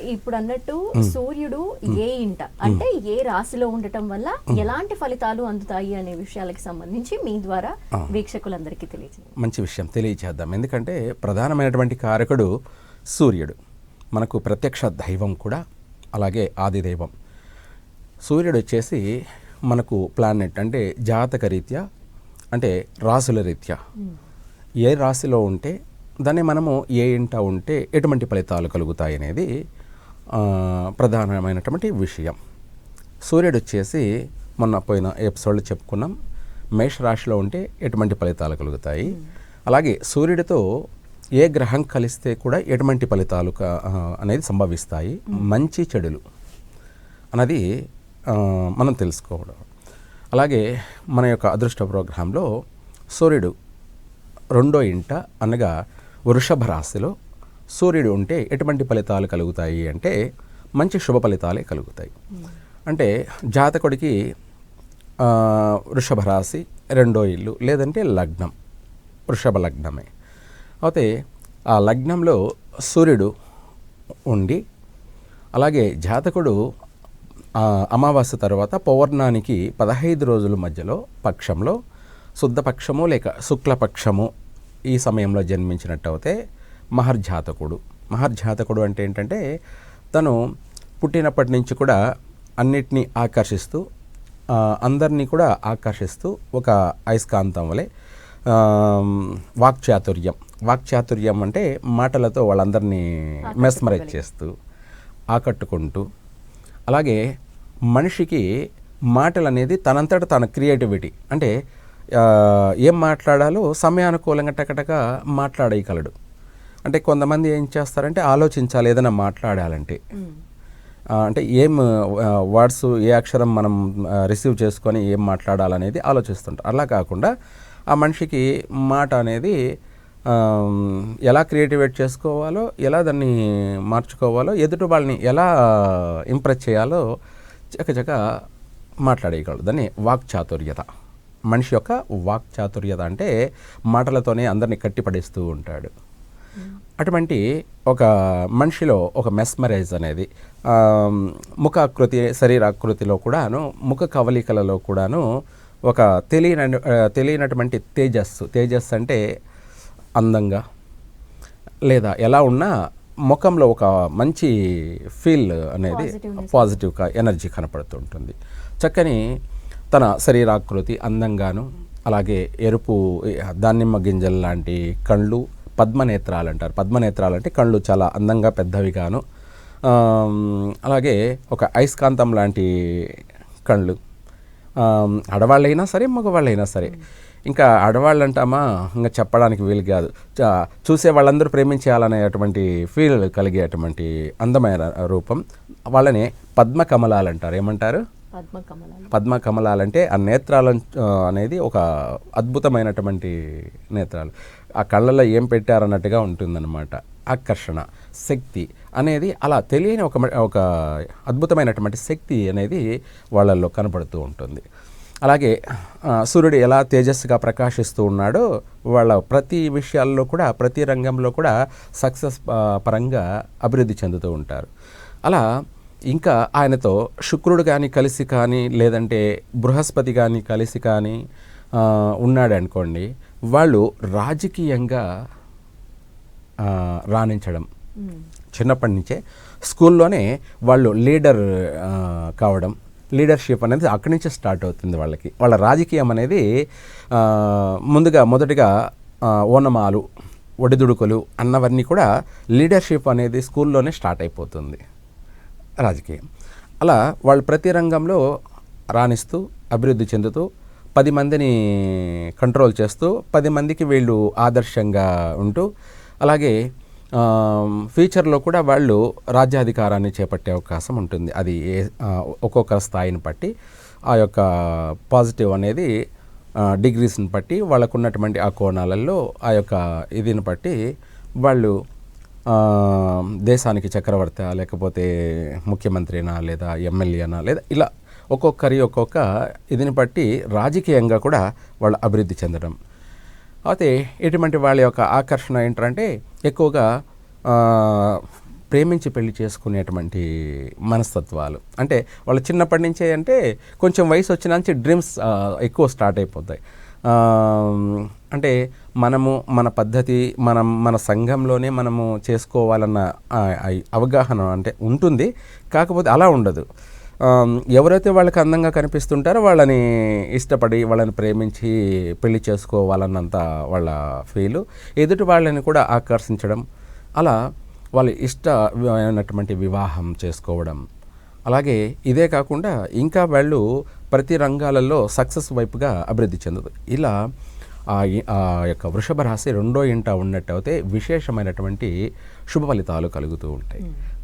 ఇప్పుడు అన్నట్టు సూర్యుడు ఏ ఇంట అంటే ఏ రాశిలో ఉండటం వల్ల ఎలాంటి ఫలితాలు అందుతాయి అనే విషయాలకు సంబంధించి మీ ద్వారా వీక్షకులందరికీ తెలియజేయండి. మంచి విషయం తెలియచేద్దాం ఎందుకంటే ప్రధానమైనటువంటి కారకుడు సూర్యుడు. మనకు ప్రత్యక్ష దైవం కూడా అలాగే ఆది దైవం సూర్యుడు వచ్చేసి మనకు ప్లానెట్ అంటే జాతక రీత్యా అంటే రాసుల రీత్యా. ఏ రాశిలో ఉంటే దాన్ని మనము ఏ ఇంట ఉంటే ఎటువంటి ఫలితాలు కలుగుతాయి అనేది ప్రధానమైనటువంటి విషయం. సూర్యుడు వచ్చేసి మొన్న పోయిన ఎపిసోడ్లో చెప్పుకున్నాం మేషరాశిలో ఉంటే ఎటువంటి ఫలితాలు కలుగుతాయి? అలాగే సూర్యుడితో ఏ గ్రహం కలిస్తే కూడా ఎటువంటి ఫలితాలు అనేది సంభవిస్తాయి? మంచి చెడులు అన్నది మనం తెలుసుకోవడం. అలాగే మన యొక్క అదృష్ట ప్రోగ్రాంలో సూర్యుడు రెండో ఇంట అనగా వృషభ రాశిలో సూర్యుడు ఉంటే ఎటువంటి ఫలితాలు కలుగుతాయి అంటే మంచి శుభ ఫలితాలే కలుగుతాయి. అంటే జాతకుడికి వృషభ రాశి రెండో ఇల్లు లేదంటే లగ్నం వృషభ లగ్నమే. అయితే ఆ లగ్నంలో సూర్యుడు ఉండి అలాగే జాతకుడు అమావాస్య తర్వాత పౌర్ణానికి పదహైదు రోజుల మధ్యలో పక్షంలో శుద్ధపక్షము లేక శుక్లపక్షము ఈ సమయంలో జన్మించినట్టు అయితే మహర్జాతకుడు. మహర్జాతకుడు అంటే ఏంటంటే తను పుట్టినప్పటి నుంచి కూడా అన్నిటినీ ఆకర్షిస్తూ అందరినీ కూడా ఆకర్షిస్తూ ఒక అయస్కాంతం వలె వాక్చాతుర్యం. వాక్చాతుర్యం అంటే మాటలతో వాళ్ళందరినీ మెస్మరైజ్ చేస్తూ ఆకట్టుకుంటూ అలాగే మనిషికి మాటలు అనేది తనంతట తన క్రియేటివిటీ. అంటే ఏం మాట్లాడాలో సమయానుకూలంగా టకటక మాట్లాడేయగలడు. అంటే కొంతమంది ఏం చేస్తారంటే ఆలోచించాలి ఏదైనా మాట్లాడాలంటే. అంటే ఏం వర్డ్స్ ఏ అక్షరం మనం రిసీవ్ చేసుకొని ఏం మాట్లాడాలనేది ఆలోచిస్తుంటారు. అలా కాకుండా ఆ మనిషికి మాట అనేది ఎలా క్రియేటివేట్ చేసుకోవాలో ఎలా దాన్ని మార్చుకోవాలో ఎదుటి వాళ్ళని ఎలా ఇంప్రెస్ చేయాలో చకచక మాట్లాడేయగలడు. దాన్ని వాక్చాతుర్యత. మనిషి యొక్క వాక్చాతుర్యత అంటే మాటలతోనే అందరినీ కట్టిపడేస్తూ ఉంటాడు. అటువంటి ఒక మనిషిలో ఒక మెస్మరైజ్ అనేది ముఖాకృతి శరీరాకృతిలో కూడాను ముఖ కవలికలలో కూడాను ఒక తెలియని తెలియనటువంటి తేజస్సు తేజస్సు అంటే అందంగా లేదా ఎలా ఉన్నా ముఖంలో ఒక మంచి ఫీల్ అనేది Positiveness. పాజిటివ్ ఎనర్జీ కనపడుతుంటుంది చక్కని తన శరీరాకృతి అందంగాను అలాగే ఎరుపు దానిమ్మ గింజలు లాంటి కళ్ళు పద్మనేత్రాలు అంటారు పద్మనేత్రాలు అంటే కళ్ళు చాలా అందంగా పెద్దవిగాను అలాగే ఒక అయస్కాంతం లాంటి కళ్ళు. ఆడవాళ్ళైనా సరే మగవాళ్ళైనా సరే. ఇంకా ఆడవాళ్ళు అంటామా ఇంకా చెప్పడానికి వీలు కాదు. చూసే వాళ్ళందరూ ప్రేమించేయాలనేటువంటి ఫీల్ కలిగేటువంటి అందమైన రూపం. వాళ్ళని పద్మ కమలాలు అంటారు ఏమంటారు? పద్మ కమలాలు పద్మ కమలాలంటే ఆ నేత్రాలు అనేది ఒక అద్భుతమైనటువంటి నేత్రాలు. ఆ కళ్ళల్లో ఏం పెట్టారన్నట్టుగా ఉంటుందన్నమాట. ఆకర్షణ శక్తి అనేది అలా తెలియని ఒక మ- ఒక అద్భుతమైనటువంటి శక్తి అనేది వాళ్ళల్లో కనబడుతూ ఉంటుంది. అలాగే సూర్యుడు ఎలా తేజస్సుగా ప్రకాశిస్తూ ఉన్నాడో వాళ్ళ ప్రతి విషయాల్లో కూడా ప్రతి రంగంలో కూడా సక్సెస్ పరంగా అభివృద్ధి చెందుతూ ఉంటారు. అలా ఇంకా ఆయనతో శుక్రుడు కానీ కలిసి కానీ లేదంటే బృహస్పతి కానీ కలిసి కానీ ఉన్నాడనుకోండి ఉన్నాడు అనుకోండి వాళ్ళు రాజకీయంగా రాణించడం. చిన్నప్పటి నుంచే స్కూల్లోనే వాళ్ళు లీడర్ కావడం లీడర్షిప్ అనేది అక్కడి నుంచే స్టార్ట్ అవుతుంది వాళ్ళకి. వాళ్ళ రాజకీయం అనేది ముందుగా మొదటిగా ఓనమాలు ఒడిదుడుకులు అన్నవన్నీ కూడా లీడర్షిప్ అనేది స్కూల్లోనే స్టార్ట్ అయిపోతుంది. రాజకీయం. అలా వాళ్ళు ప్రతి రంగంలో రాణిస్తూ అభివృద్ధి చెందుతూ పది మందిని కంట్రోల్ చేస్తూ పది మందికి వీళ్ళు ఆదర్శంగా ఉంటూ అలాగే ఫ్యూచర్లో కూడా వాళ్ళు రాజ్యాధికారాన్ని చేపట్టే అవకాశం ఉంటుంది. అది ఏ ఒక్కొక్క స్థాయిని బట్టి ఆ యొక్క పాజిటివ్ అనేది డిగ్రీస్ని బట్టి వాళ్ళకు ఉన్నటువంటి ఆ కోణాలలో ఆ యొక్క ఇదిని బట్టి వాళ్ళు దేశానికి చక్రవర్తి లేకపోతే ముఖ్యమంత్రినా లేదా ఎమ్మెల్యేనా లేదా ఇలా ఒక్కొక్కరి ఒక్కొక్క ఇదిని బట్టి రాజకీయంగా కూడా వాళ్ళు అభివృద్ధి చెందడం. అయితే ఇటువంటి వాళ్ళ యొక్క ఆకర్షణ ఏంటంటే ఎక్కువగా ప్రేమించి పెళ్ళి చేసుకునేటువంటి మనస్తత్వాలు. అంటే వాళ్ళు చిన్నప్పటి నుంచే అంటే కొంచెం వయసు వచ్చిన నుంచి డ్రీమ్స్ ఎక్కువ స్టార్ట్ అయిపోతాయి. అంటే మనము మన పద్ధతి మనం మన సంఘంలోనే మనము చేసుకోవాలన్న అవగాహన అంటే ఉంటుంది. కాకపోతే అలా ఉండదు. ఎవరైతే వాళ్ళకి అందంగా కనిపిస్తుంటారో వాళ్ళని ఇష్టపడి వాళ్ళని ప్రేమించి పెళ్ళి చేసుకోవాలన్నంత వాళ్ళ ఫీలు. ఎదుటి వాళ్ళని కూడా ఆకర్షించడం అలా వాళ్ళ ఇష్టమైనటువంటి వివాహం చేసుకోవడం. అలాగే ఇదే కాకుండా ఇంకా వాళ్ళు ప్రతి రంగాలలో సక్సెస్ వైపుగా అభివృద్ధి చెందదు. ఇలా ఆ యొక్క వృషభ రాశి రెండో ఇంట ఉన్నట్టయితే విశేషమైనటువంటి శుభ ఫలితాలు కలుగుతూ ఉంటాయి.